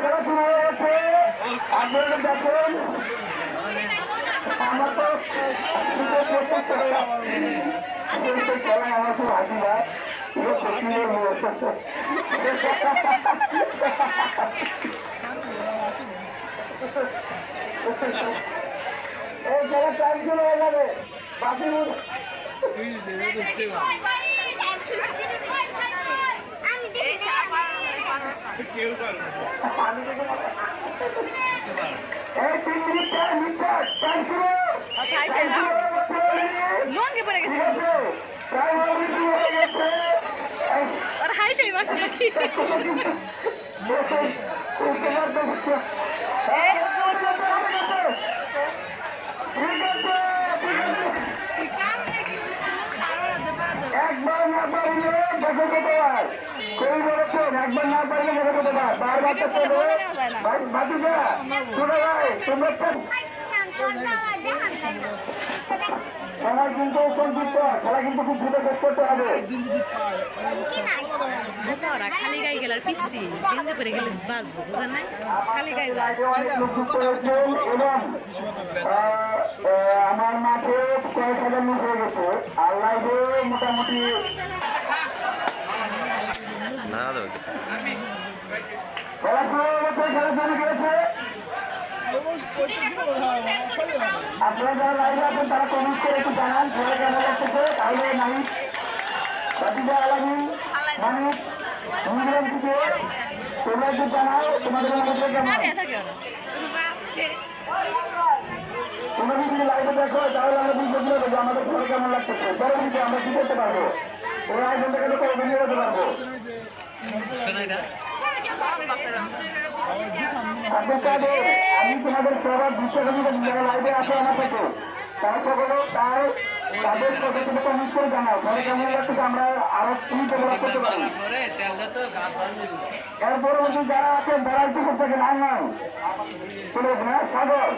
খেলা শুরু হয়ে গেছে আপনারা দেখেন আমার তো খেলা আমার খুব এই টাইম হয়ে যাবে বাকি তিন মিনিট চার মিনিট টাইম শুরু টাইম শুরু হয়ে গেছে লঙ্গে পড়ে গেছে ঠিক আছে টাইম অলরেডি শুরু হয়ে গেছে এই আর হাই চাই বাস নাকি একবার না পারলে দেখো কতবার কই বলেছেন একবার না পারলে দেখো কতবার বারবার তো ভিডিও করলে বলে নেওয়া যায় না। ভাই ভাতিজা শুনো ভাই তোমরা সবাই কিন্তু সংযুক্ত খেলা কিন্তু খুব দ্রুত শেষ করতে হবে। খালি গায়ে গেলে আর পিসি গেঞ্জি পরে গেলে বাঁচবো বুঝেন না খালি গায়ে আমার মাঠে কয়েক হাজার লোক হয়ে গেছে। আর লাইভে মোটামুটি না খেলা খেলা করেছে আপনারা যারা লাইভে আছেন তারা কমেন্ট করে একটু জানান খেলা কেমন লাগতেছে তাহলে নাহিদ বাতিজা আলামিন মানিক ইংল্যান্ড থেকে তোমরা একটু জানাও তোমাদের মধ্যে কেমন? থাকে ওরা তোমরা যদি লাইভে দেখো তাহলে আমরা বুঝতে পারব আমাদের ঘরে কেমন লাগতেছে। পরবর্তীতে আমরা কি করতে পারব? ওই আয়োজনটাকে তো অভিনয় করতে পারব? আমি তোমাদের সবার বিশ্বকবিতা যারা লাইভে আছে আমার থেকে। তারা সকলে তার তাদের কমেন্ট করে জানাও। ঘরে কেমন লাগতেছে? আমরা আরও কি ডেভেলপ করতে পারি। এরপরে যারা আছেন, তারা একটু করতে গেলে আইন চলে সাগর।